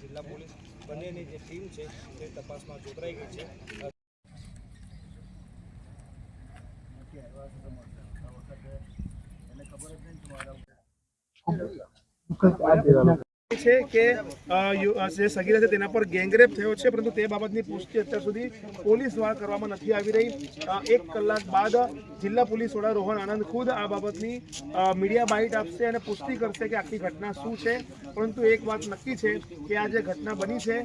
જિલ્લા પોલીસ બંનેની જે ટીમ છે તે તપાસમાં જોતરાઈ ગઈ છે છે કે અ, યુ- કે જે સગીરા છે તેના પર ગેંગરેપ થયો છે, પરંતુ તે બાબતની પુષ્ટિ અત્યાર સુધી પોલીસ દ્વારા કરવામાં નથી આવી રહી. એક કલાક બાદ જિલ્લા પોલીસ વડા રોહન આનંદ ખુદ આ બાબતની મીડિયા બાઇટ આપશે અને પુષ્ટિ કરશે કે આખી ઘટના શું છે. પરંતુ એક વાત નક્કી છે કે આ જે ઘટના બની છે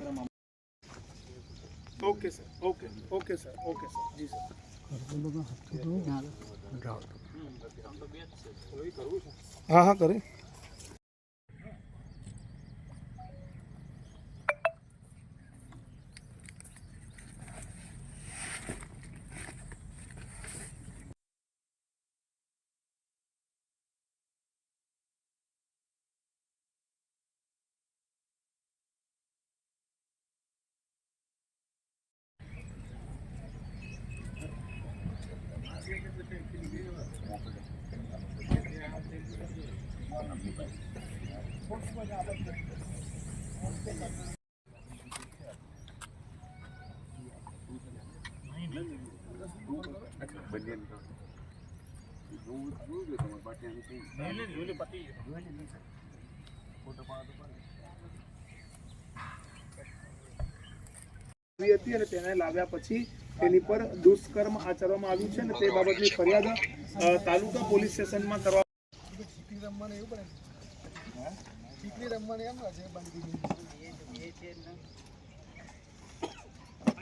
okay sir okay okay sir okay sir ji sir હા હા, કરે. હતી અને તેને લાવ્યા પછી તેની પર દુષ્કર્મ આચરવામાં છે અને તે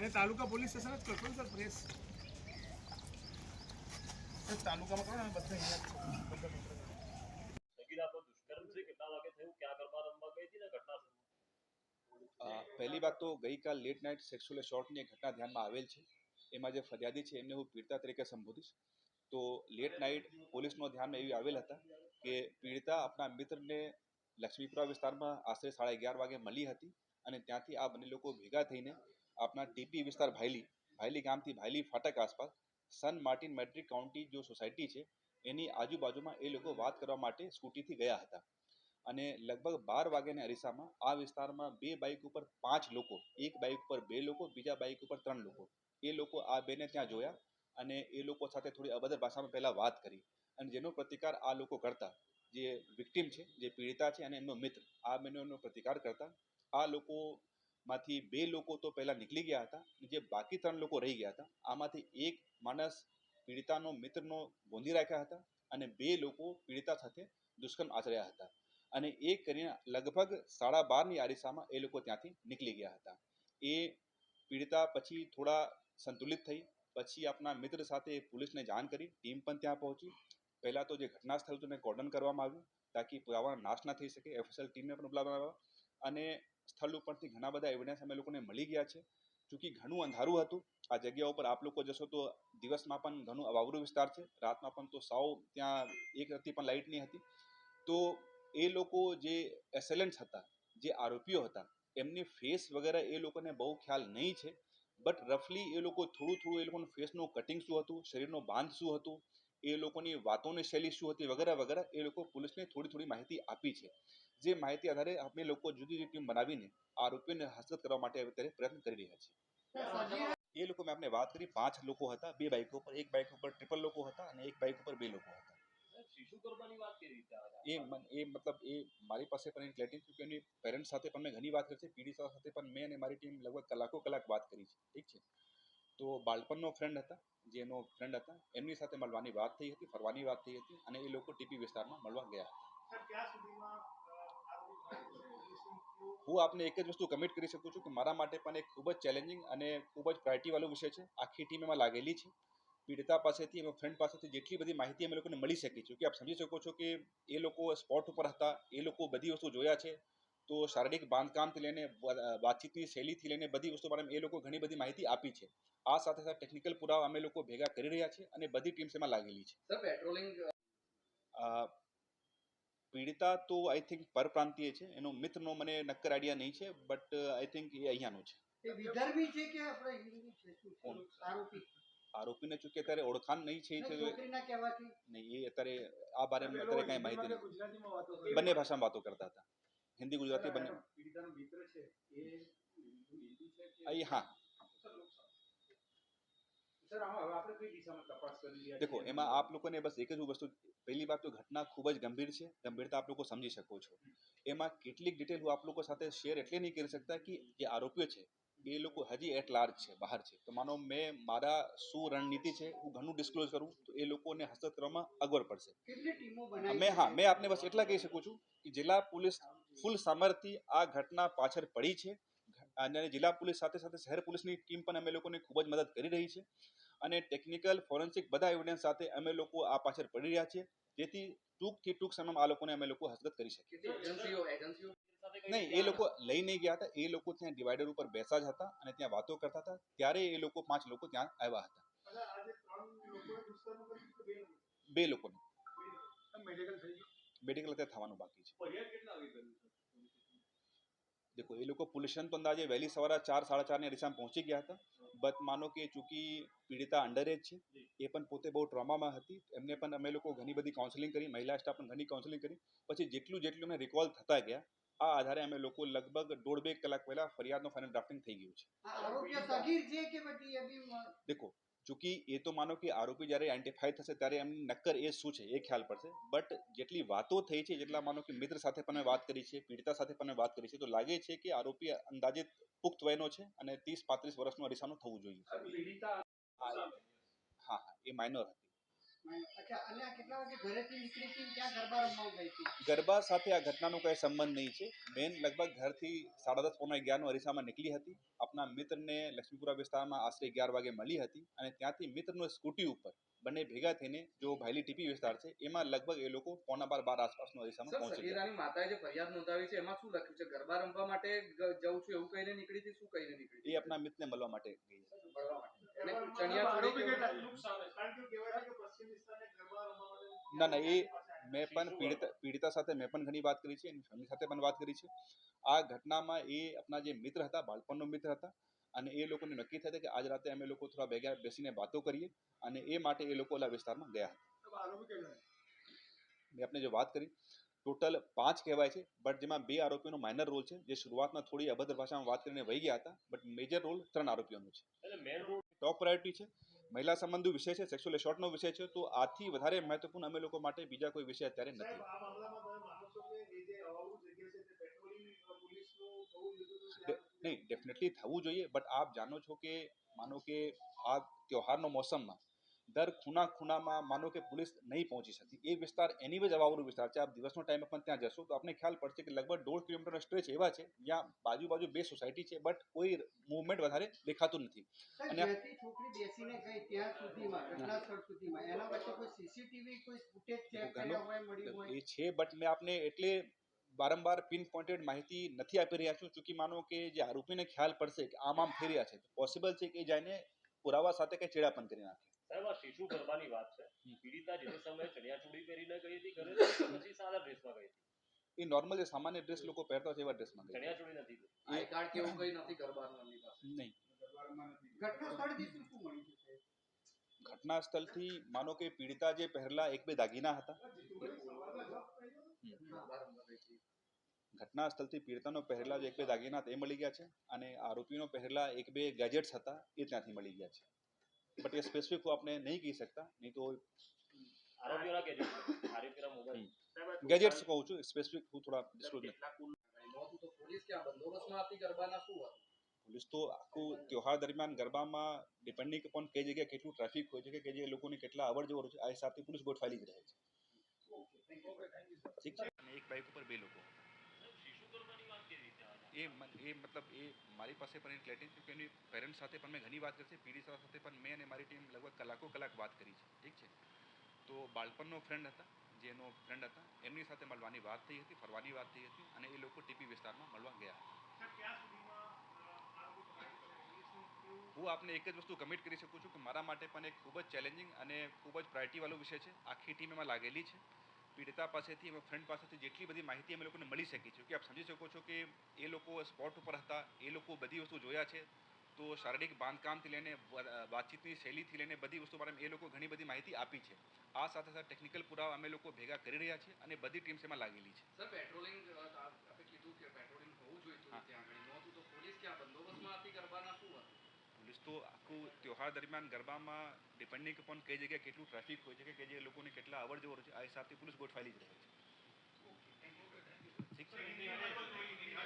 તાલુકા પોલીસ સ્ટેશન જ કરશો સર પ્રેસ? પહેલી વાત તો ગઈકાલ લેટ નાઇટ સેક્સ્યુઅલ શોર્ટની એક ઘટના ધ્યાનમાં આવેલ છે. એમાં જે ફરિયાદી છે, એમને હું પીડિતા તરીકે સંબોધીશ. તો લેટ નાઇટ પોલીસનો ધ્યાનમાં એવી આવેલ હતા કે પીડિતા આપણા મિત્રને લક્ષ્મીપુરા વિસ્તારમાં આશરે સાડા અગિયાર વાગે મળી હતી અને ત્યાંથી આ બંને લોકો ભેગા થઈને આપણા ટીપી વિસ્તાર ભાયલી ભાયલી ગામથી ભાયલી ફાટક આસપાસ સન માર્ટિન મેટ્રિક કાઉન્ટી જો સોસાયટી છે, એની આજુબાજુમાં એ લોકો વાત કરવા માટે સ્કૂટીથી ગયા હતા. અને લગભગ બાર વાગ્યાના અરીસામાં આ વિસ્તારમાં બે બાઇક ઉપર પાંચ લોકો, એક બાઇક ઉપર બે લોકો, બીજા બાઇક ઉપર ત્રણ લોકો. એ લોકો આ બેને ત્યાં જોયા અને એ લોકો સાથે થોડી અભદ્ર ભાષામાં પહેલા વાત કરી. અને જેનો પ્રતિકાર આ લોકો કરતા, જે વિક્ટિમ છે, જે પીડિતા છે અને એમનો મિત્ર, આ બંનેનો પ્રતિકાર કરતા, આ લોકોમાંથી બે લોકો તો પહેલા નીકળી ગયા હતા જે બાકી ત્રણ લોકો રહી ગયા હતા, આમાંથી એક માણસ પીડિતાનો મિત્રનો ગોંધી રાખ્યા હતા અને બે લોકો પીડિતા સાથે દુષ્કર્મ આચર્યા હતા. અને એ કરીને લગભગ સાડા બારની આરિસામાં એ લોકો ત્યાંથી નીકળી ગયા હતા. એ પીડિતા પછી થોડા સંતુલિત થઈ, પછી આપણા મિત્ર સાથે પોલીસને જાણ કરી, ટીમ પણ ત્યાં પહોંચી. પહેલાં તો જે ઘટના સ્થળ હતું એને કોર્ડન કરવામાં આવ્યું, તાકી પુરાવાનો નાશ ના થઈ શકે, એફએસએલ ટીમને પણ બોલાવવામાં અને સ્થળ ઉપરથી ઘણા બધા એવિડન્સ અમે લોકોને મળી ગયા છે. ચૂંકી ઘણું અંધારું હતું. આ જગ્યા ઉપર આપ લોકો જશો તો દિવસમાં પણ ઘણું અવાવરું વિસ્તાર છે. રાતમાં પણ તો સાવ ત્યાં એક હતી પણ લાઇટ નહીં હતી. તો એ લોકો જે એસેલન્ટ્સ હતા, જે આરોપીઓ હતા, એમની ફેસ વગેરે એ લોકોને બહુ ખ્યાલ નહીં છે. બટ રફલી એ લોકો થોડું થોડું એ લોકોનું ફેસનું કટિંગ શું હતું, શરીરનો બાંધ શું હતું એ લોકોની વાતોની શૈલી શું હતી વગેરે વગેરે, એ લોકો પોલીસને થોડી થોડી માહિતી આપી છે. જે માહિતી આધારે અમે લોકો જુદી જુદી ટીમ બનાવીને આરોપીઓને હસ્તગત કરવા માટે અત્યારે પ્રયત્ન કરી રહ્યા છીએ. એ લોકો મેં આપને વાત કરી, પાંચ લોકો હતા, બે બાઇક પર, એક બાઇક ઉપર ટ્રિપલ લોકો હતા અને એક બાઇક ઉપર બે લોકો હતા. એ એ મતલબ એ મારી પાસે પણ એની ક્લેરિટી છે કે એની પેરેન્ટ્સ સાથે પણ મેં ઘણી વાત કરી છે પીડિતા સાથે પણ મેં અને મારી ટીમ લગભગ કલાકો કલાક વાત કરી છે. ઠીક છે? તો બાળપણનો ફ્રેન્ડ હતા જે એનો ફ્રેન્ડ હતા એમની સાથે મળવાની વાત થઈ હતી ફરવાની વાત થઈ હતી અને એ લોકો ટીપી વિસ્તારમાં મળવા ગયા હતા. હું આપને એક જ વસ્તુ કમિટ કરી શકું છું કે મારા માટે પણ એક ખૂબ જ ચેલેન્જિંગ અને ખૂબ જ પ્રાયોરિટી વાળો વિષય છે. આખી ટીમ એમાં લાગેલી છે. પીડિતા પાસેથી એમાં ફ્રેન્ડ પાસેથી જેટલી બધી માહિતી અમે લોકોને મળી શકી છે કે આપ સમજી શકો છો કે એ લોકો સ્પોટ ઉપર હતા એ લોકો બધી વસ્તુ જોયા છે. તો શારીરિક બાંધકામથી લઈને વાતચીતની શૈલીથી લઈને બધી વસ્તુ બારે એ લોકો ઘણી બધી માહિતી આપી છે. આ સાથે સાથે ટેકનિકલ પુરાવા અમે લોકો ભેગા કરી રહ્યા છે અને બધી ટીમ્સ એમાં લાગેલી છે. સર પેટ્રોલિંગ પીડિતા તો આઈ થિંક પરપ્રાંતીય છે. એનો મિત્રનો મને નક્કર આઈડિયા નહીં છે બટ આઈ થિંક એ અહીંયાનો છે. વિદર્ભી છે કે આપણે હિન્દુ છે? આરોપી. આરોપીને ચૂકે અત્યારે ઓળખાણ નહીં છે નહીં એ અત્યારે આ બારે અત્યારે કઈ માહિતી નથી બંને ભાષામાં વાતો કરતા હતા. હિન્દી ગુજરાતી બંને. હા. દેખો એમાં આપ લોકોને બસ એક જ વસ્તુ પહેલી વાત તો ઘટના ખૂબ જ ગંભીર છે. ગંભીરતા આપ લોકો સમજી શકો છો. એમાં કેટલીક ડિટેલ હું આપ લોકો સાથે શેર એટલે નહીં કરી શકતા કે જે આરોપીઓ છે એ લોકો હજી એટ લાર્જ છે બહાર છે. તો માનો મેં મારા શું રણનીતિ છે હું ઘણું ડિસ્ક્લોઝ કરું તો એ લોકોને હસ્તક કરવામાં અગવડ પડશે. મેં હા મેં આપને બસ એટલા કહી શકું છું કે જિલ્લા પોલીસ ફૂલ સામર્થ્ય આ ઘટના પાછળ પડી છે. અને જિલ્લા પોલીસ સાથે સાથે શહેર પોલીસની ટીમ પણ અમે લોકોને ખૂબ જ મદદ કરી રહી છે. અને ટેકનિકલ ફોરેન્સિક બધા એવિડન્સ સાથે અમે લોકો આ પાછળ પડી રહ્યા છીએ. જેથી ટૂંકથી ટૂંક સમયમાં આ લોકોને અમે લોકો હસ્તગત કરી શકીએ. નહીં એ લોકો લઈ નહીં ગયા હતા. એ લોકો ત્યાં ડિવાઈડર ઉપર બેસા જ હતા અને ત્યાં વાતો કરતા હતા. ત્યારે એ લોકો પાંચ લોકો ત્યાં આવ્યા હતા. બે લોકોને. મેડિકલ અત્યારે થવાનું બાકી છે. દેખો એ લોકો પોલ્યુશન તો અંદાજે વહેલી સવારે ચાર સાડા ચારની અરીસામાં પહોંચી ગયા હતા. બટ માનો કે ચૂંકી પીડિતા અંડર એજ છે. એ પણ પોતે બહુ ટ્રોમામાં હતી. એમને પણ અમે લોકો ઘણી બધી કાઉન્સેલિંગ કરી મહિલા સ્ટાફ પણ ઘણી કાઉન્સેલિંગ કરી. પછી જેટલું જેટલું અમે રિકોલ થતા ગયા આ આધારે અમે લોકો લગભગ દોઢ બે કલાક પહેલા ફરિયાદનો ફાઇનલ ડ્રાફ્ટિંગ થઈ ગયું છે. દેખો ચૂંકી એ તો માનો કે આરોપી જ્યારે આઈડેન્ટિફાઈ થશે ત્યારે એમની નક્કર એ શું છે એ ખ્યાલ પડશે. બટ જેટલી વાતો થઈ છે જેટલા માનો કે મિત્ર સાથે પણ વાત કરી છે પીડિતા સાથે પણ વાત કરી છે તો લાગે છે કે આરોપી અંદાજિત પુખ્ત વયનો છે અને ત્રીસ પાંત્રીસ વર્ષનો અરીસાનો થવું જોઈએ. હા હા એ માઇનોર હતી. ગરબા સાથે આ ઘટનાનો કોઈ સંબંધ નહીં છે. બેન લગભગ ઘરથી સાડા દસ પોણા અગિયારનો અરીસામાં નીકળી હતી. આપના મિત્રને લક્ષ્મીપુરા વિસ્તારમાં આશરે અગિયાર વાગે મળી હતી અને ત્યાંથી મિત્રનો સ્કૂટી ઉપર બંને ભેગા થઈને જો ભાયલી ટીપી વિસ્તાર છે એમાં લગભગ એ લોકો પોણા બાર બાર આસપાસનો અરીસામાં પહોંચી ગયા. સગીરાની માતાએ જે ફરિયાદ નોંધાવી છે એમાં શું લખ્યું છે? ગરબા રમવા માટે જઉં છું એવું કહીને નીકળી હતી? શું કહીને નીકળી એ આપણા મિત્રને મળવા માટે ગઈ ના ના એ મેં પણ પીડિતા પીડિતા સાથે મેં પણ ઘણી વાત કરી છે એની ફેમિલી સાથે પણ વાત કરી છે. આ ઘટનામાં એ આપણા જે મિત્ર હતા બાળપણનો મિત્ર હતા અને એ લોકોને નક્કી થયા કે આજ રાતે અમે લોકો થોડા ભેગા બેસીને વાતો કરીએ અને એ માટે એ લોકો ઓલા વિસ્તારમાં ગયા હતા. મેં આપણે જે વાત કરી ટોટલ પાંચ કહેવાય છે બટ જેમાં બે આરોપીનો માઇનર રોલ છે જે શરૂઆતમાં થોડી અભદ્ર ભાષામાં વાત કરીને વહી ગયા હતા બટ મેજર રોલ ત્રણ આરોપીઓનો છે. એટલે મેન ટોપ પ્રાયોરિટી છે મહિલા સંબંધો વિષય છે સેક્સ્યુઅલ શોર્ટનો વિષય છે તો આથી વધારે મહત્વપૂર્ણ અમે લોકો માટે બીજા કોઈ વિષય અત્યારે નથી. નહીં ડેફિનેટલી થવું જોઈએ બટ આપ જાણો છો કે માનો કે આ ત્યોહારનો મોસમમાં દર ખૂણા ખૂણામાં માનો કે પોલીસ નહીં પહોંચી શકતી. એ વિસ્તાર એની જ અવાવરું વિસ્તાર છે. આપ દિવસનો ટાઈમે પણ ત્યાં જશો તો આપને ખ્યાલ પડશે કે લગભગ દોઢ કિલોમીટરનો સ્ટ્રેચ એવા છે જ્યાં બાજુ બાજુ બે સોસાયટી છે બટ કોઈ મૂવમેન્ટ વધારે દેખાતું નથી. અને છોકરી બેસીને ગઈ ત્યાં સુધીમાં ઘટના સ્થળ સુધીમાં એના વચ્ચે કોઈ સીસીટીવી કોઈ ફૂટેજ ચેક કર્યા હોય મળ્યું હોય? એ છે બટ મેં આપને એટલે વારંવાર પિન પોઈન્ટેડ માહિતી નથી આપી રહ્યા છું ચૂંકી માનો કે જે આરોપીને ખ્યાલ પડશે કે આમ આમ થઈ રહ્યા છે પોસિબલ છે કે એ જઈને પુરાવા સાથે કંઈ ચેડા પણ કરી નાખે. સાહેબ આ શિશુ ગરબાની વાત છે. પીડિતા જે સમયે ચણિયા ચોળી પહેરીને ગઈ હતી ઘરે પછી સાદા ડ્રેસમાં ગઈ હતી. એ નોર્મલ જે સામાન્ય ડ્રેસ લોકો પહેરતા હોય છે એવા ડ્રેસમાં ગઈ ચણિયા ચોળી નથી આઈ કાર્ડ કે એવું કઈ નથી ગરબાનું નહીં. ઘટના સ્થળથી શું? ઘટના સ્થળથી માનો કે પીડિતા જે પહેરલા એક બે દાગીના હતા. ઘટના સ્થળથી પીડિતાનો પહેરેલા જે એક બે દાગીના હતા એ મળી ગયા છે અને આરોપીનો પહેરેલા એક બે ગેજેટ્સ હતા એ ત્યાંથી મળી ગયા છે. બટ એ સ્પેસિફિક હું આપને નહીં કહી શકતા નહીં તો ગેજેટ્સ કહું છું સ્પેસિફિક હું થોડા ડિસ્ક્લોઝ પોલીસ ક્યાં? બંદોબસ્તમાં હતી ગરબાના શું હતું? પોલીસ તો આખું ત્યોહાર દરમિયાન ગરબામાં ડિપેન્ડિંગ અપોન કઈ જગ્યાએ કેટલું ટ્રાફિક હોય છે કે જે લોકોની કેટલા અવર જવર છે આ હિસાબથી પોલીસ ગોઠવાયેલી જ રહે છે. ઠીક છે? અને એક બાઇક ઉપર બે લોકો? એ એ મતલબ એ મારી પાસે પણ એ ક્લેરિટી છે કે એની પેરેન્ટ્સ સાથે પણ મેં ઘણી વાત કરી છે પીડિતા સાથે પણ મેં અને મારી ટીમ લગભગ કલાકો કલાક વાત કરી છે ઠીક છે? તો બાળપણનો ફ્રેન્ડ હતા જેનો ફ્રેન્ડ હતા એમની સાથે મળવાની વાત થઈ હતી ફરવાની વાત થઈ હતી અને એ લોકો ટીપી વિસ્તારમાં મળવા ગયા. હતા હું આપને એક જ વસ્તુ કમિટ કરી શકું છું કે મારા માટે પણ એક ખૂબ જ ચેલેન્જિંગ અને ખૂબ જ પ્રાયોરિટી વાળો વિષય છે. આખી ટીમ એમાં લાગેલી છે. પીડિતા પાસેથી એમાં ફ્રેન્ડ પાસેથી જેટલી બધી માહિતી અમે લોકોને મળી શકી છે કે આપ સમજી શકો છો કે એ લોકો સ્પોટ ઉપર હતા એ લોકો બધી વસ્તુ જોયા છે. તો શારીરિક બાંધકામથી લઈને વાતચીતની શૈલીથી લઈને બધી વસ્તુ બારે એ લોકો ઘણી બધી માહિતી આપી છે. આ સાથે સાથે ટેકનિકલ પુરાવા અમે લોકો ભેગા કરી રહ્યા છીએ અને બધી ટીમ્સ એમાં લાગેલી છે. સર પેટ્રોલિંગ આપણે કીધું કે પેટ્રોલિંગ હોવું જોઈએ. ત્યાં આગળ. નહોતું તો પોલીસ ક્યાં બંદોબસ્તમાં હતી ગરબાના શું હતું? પોલીસ તો આખું ત્યોહાર દરમિયાન ગરબામાં ડિપેન્ડિંગ અપોન કઈ જગ્યાએ કેટલું ટ્રાફિક હોય છે કે જગ્યાએ લોકોને કેટલા અવર જવર છે, આ હિસાબથી પોલીસ ગોઠવાયેલી જ રહે છે. ઠીક છે?